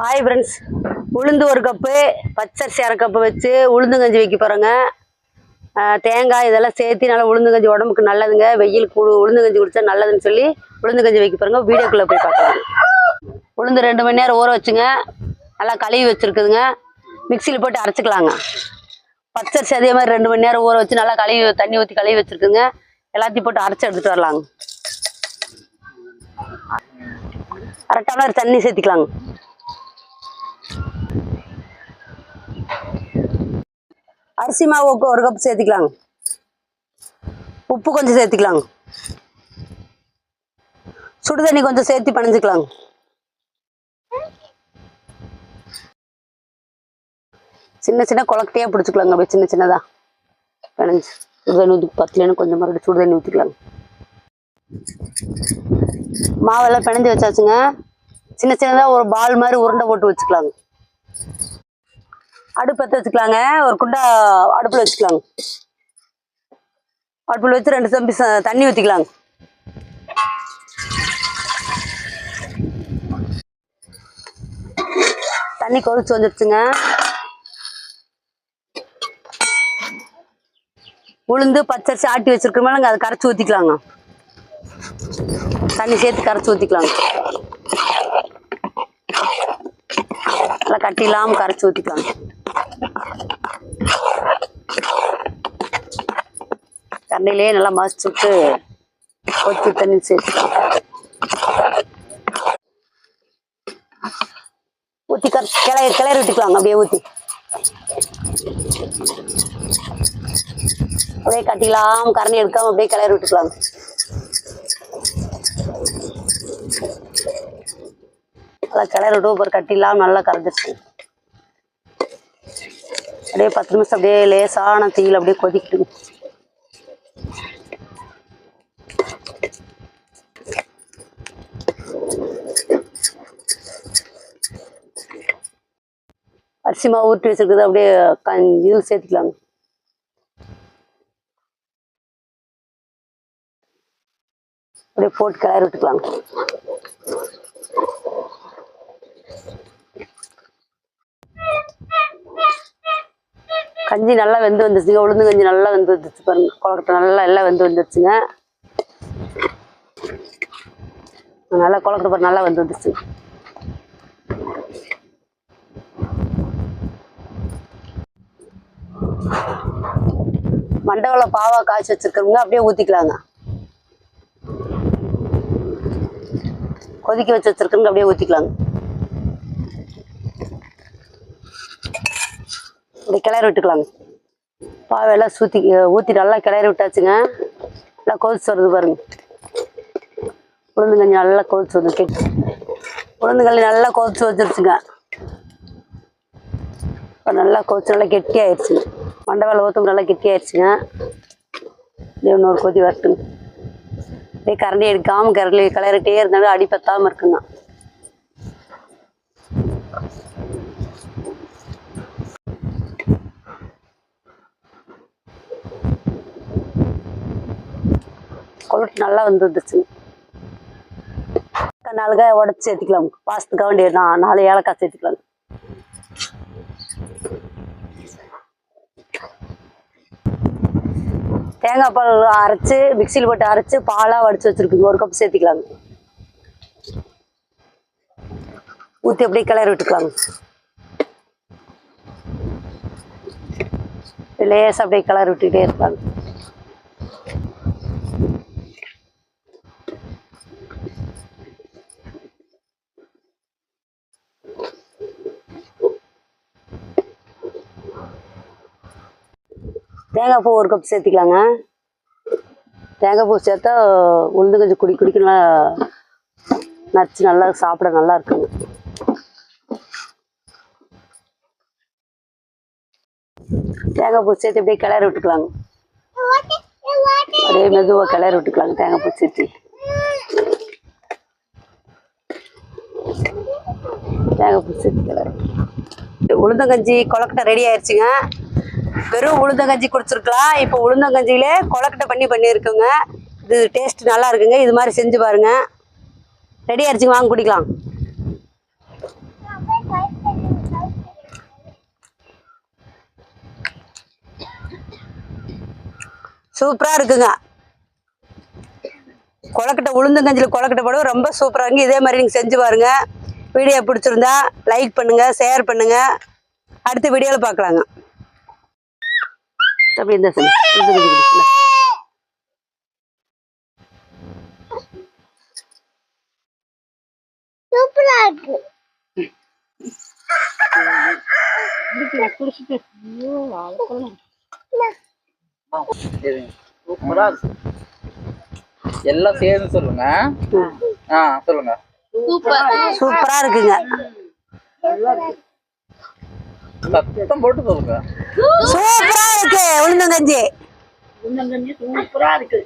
Hi friends உளுந்து ஒரு cup பச்சரிசி அரை கப்பு வச்சு உளுந்தங்கஞ்சி வைக்க போகிறோங்க தேங்காய் இதெல்லாம் சேர்த்து நல்லா உளுந்தங்கஞ்சி உடம்புக்கு நல்லதுங்க. வெயிலுக்கு உளுந்து உளுந்தங்கஞ்சி குடித்தா நல்லதுன்னு சொல்லி உளுந்தங்கஞ்சி வைக்க போகிறோங்க வீடியோக்குள்ளே போய் பார்க்கலாம். உளுந்து ரெண்டு மணி நேரம் ஊற வச்சுங்க. நல்லா கழுவி வச்சுருக்குதுங்க. மிக்சியில் போட்டு அரைச்சிக்கலாங்க. பச்சரிசி அதே மாதிரி ரெண்டு மணி நேரம் ஊற வச்சு நல்லா கழுவி தண்ணி ஊற்றி கழுவி வச்சுருக்குங்க எல்லாத்தையும் போட்டு அரைச்சி எடுத்துகிட்டு வரலாங்க. அரை டம்ளர் தண்ணி சேர்த்திக்கலாங்க. அரிசி மாவு ஒரு- கப் சேர்த்துக்கலாங்க. உப்பு கொஞ்சம் சேர்த்துக்கலாங்க. சுடு தண்ணி கொஞ்சம் சேர்த்து பணிஞ்சுக்கலாங்க. சின்ன சின்ன குளக்கட்டையாக பிடிச்சிக்கலாங்க. அப்படியே சின்ன சின்னதா பிணைஞ்சு. சுடு தண்ணி ஊற்றி பத்துலேன்னு கொஞ்சம் மறுபடியும் சுடு தண்ணி ஊற்றிக்கலாங்க மாவெல்லாம் பிணைஞ்சு வச்சாச்சுங்க. சின்ன சின்னதாக ஒரு பால் மாதிரி உருண்டை போட்டு வச்சுக்கலாங்க. அடுப்பு பற்ற வச்சுக்கலாங்க. ஒரு குண்டா அடுப்பில் வச்சுக்கலாங்க. அடுப்பில் வச்சு ரெண்டு தம்பி தண்ணி ஊற்றிக்கலாங்க தண்ணி கொதிச்சு வந்துடுச்சுங்க உளுந்து பச்சரிசி ஆட்டி வச்சிருக்கோமே அதை கரைச்சி ஊற்றிக்கலாங்க தண்ணி சேர்த்து கரைச்சி ஊற்றிக்கலாங்க நல்லா கட்டி இல்லாமல் கரைச்சி ஊற்றிக்கலாங்க கண்ணிலே நல்லா மசிச்சுட்டு கொத்து தண்ணி சேர்த்துக்கலாம் ஊற்றி கர கிளறி கிளறி விட்டுக்கலாங்க அப்படியே ஊற்றி அப்படியே கட்டிக்கலாம் கரணி எடுக்காம அப்படியே கிளறி விட்டுக்கலாங்க. நல்லா கிளறி விட்டு அப்புறம் கட்டிலாம் நல்லா கரைஞ்சிருச்சு. அப்படியே பத்து நிமிஷம் அப்படியே லேசான தீயில் அப்படியே கொதிக்கிட்டு அரிசி மாவு ஊற்றி வச்சிருக்குது அப்படியே கண் இதில் சேர்த்துக்கலாங்க அப்படியே போட்டு கிளறி விட்டுக்கலாங்க கஞ்சி நல்லா வெந்து வந்துருச்சுங்க. உளுந்து கஞ்சி நல்லா வெந்து வந்துருச்சு பாருங்க. கொழக்கட்டை நல்லா எல்லாம் வெந்து வந்துருச்சுங்க. நல்லா கொழக்கட்டை பாருங்க நல்லா வெந்து வந்துருச்சு. மண்டவளம் பாவா காய்ச்சி வச்சிருக்கிறவங்க அப்படியே ஊற்றிக்கலாங்க கொதிக்க வச்சு வச்சிருக்கிறவங்க அப்படியே ஊற்றிக்கலாங்க இந்த கிளறி விட்டுக்கலாங்க பாவையெல்லாம் சுற்றி ஊற்றி நல்லா கிளறி விட்டாச்சுங்க. நல்லா கொதிச்சு வருது பாருங்க. உளுந்தங்கஞ்சி நல்லா கொதிச்சு வருது கெட்டி உளுந்தங்கஞ்சி நல்லா கொதிச்சு வச்சிருச்சுங்க. நல்லா கொதிச்சு நல்லா கெட்டி ஆயிடுச்சுங்க மண்டவாளம் ஊற்றும் நல்லா கெட்டி ஆயிடுச்சுங்க இன்னொரு கொதி வரட்டுங்க. அப்படியே கரண்டி எடுக்காமல் கரண்டி கிளறிட்டே இருந்தாலும் அடி பத்தாமல் இருக்குங்க. கொழுட்டு நல்லா வந்துருந்துச்சு நாலு உடச்சி சேர்த்துக்கலாம். பாசத்துக்காக வேண்டிய நான் நாலு ஏலக்காய் சேர்த்துக்கலாம். தேங்காய் பால் அரைச்சி மிக்சியில் போட்டு அரைச்சு பாலாக வடிச்சு வச்சிருக்குங்க ஒரு கப் சேர்த்துக்கலாங்க ஊற்றி அப்படியே கிளறி விட்டுக்கலாங்க லேசாக அப்படியே கிளறி விட்டுக்கிட்டே இருப்பாங்க தேங்காய் பூ ஒரு கப் சேர்த்திக்கலாங்க. தேங்காய் பூ சேர்த்தா உளுந்து கொஞ்சம் குடி குடிக்க நல்லா நச்சு நல்லா சாப்பிட நல்லா இருக்குங்க. தேங்காய் பூ சேர்த்து அப்படியே கிளறி விட்டுக்கலாங்க. அப்படியே மெதுவாக கிளறி விட்டுக்கலாங்க தேங்காய் பூ சேர்த்து. தேங்காய் பூ சேர்த்து கிளறி உளுந்தங்கஞ்சி கொலக்கட்டை ரெடி ஆயிடுச்சுங்க வெறும் உளுந்தங்கஞ்சி குடிச்சிருக்கலாம். இப்போ உளுந்தங்கஞ்சியிலே கொலக்கட்டை பண்ணி பண்ணியிருக்குங்க. இது டேஸ்ட் நல்லா இருக்குங்க. இது மாதிரி செஞ்சு பாருங்க. ரெடி ஆயிடுச்சுங்க? வாங்க குடிக்கலாம். சூப்பராக இருக்குங்க. கொலக்கட்டை உளுந்தங்கஞ்சியில் கொலக்கட்டை படம் ரொம்ப சூப்பராக இருக்குங்க. இதே மாதிரி நீங்கள் செஞ்சு பாருங்க. வீடியோ பிடிச்சிருந்தா லைக் பண்ணுங்கள் ஷேர் பண்ணுங்கள் அடுத்த வீடியோவில் பார்க்கலாங்க. அப்படி இந்த. சூப்பரா இருக்கு. சூப்பரா இருக்கு. எல்லாம் சேர்ந்து சொல்லுங்க. ஆ. சொல்லுங்க. சூப்பரா இருக்குங்க. சத்தம் போட்டு சொல்லுங்க சூப்பரா இருக்கு உளுந்தங்கஞ்சி சூப்பரா இருக்கு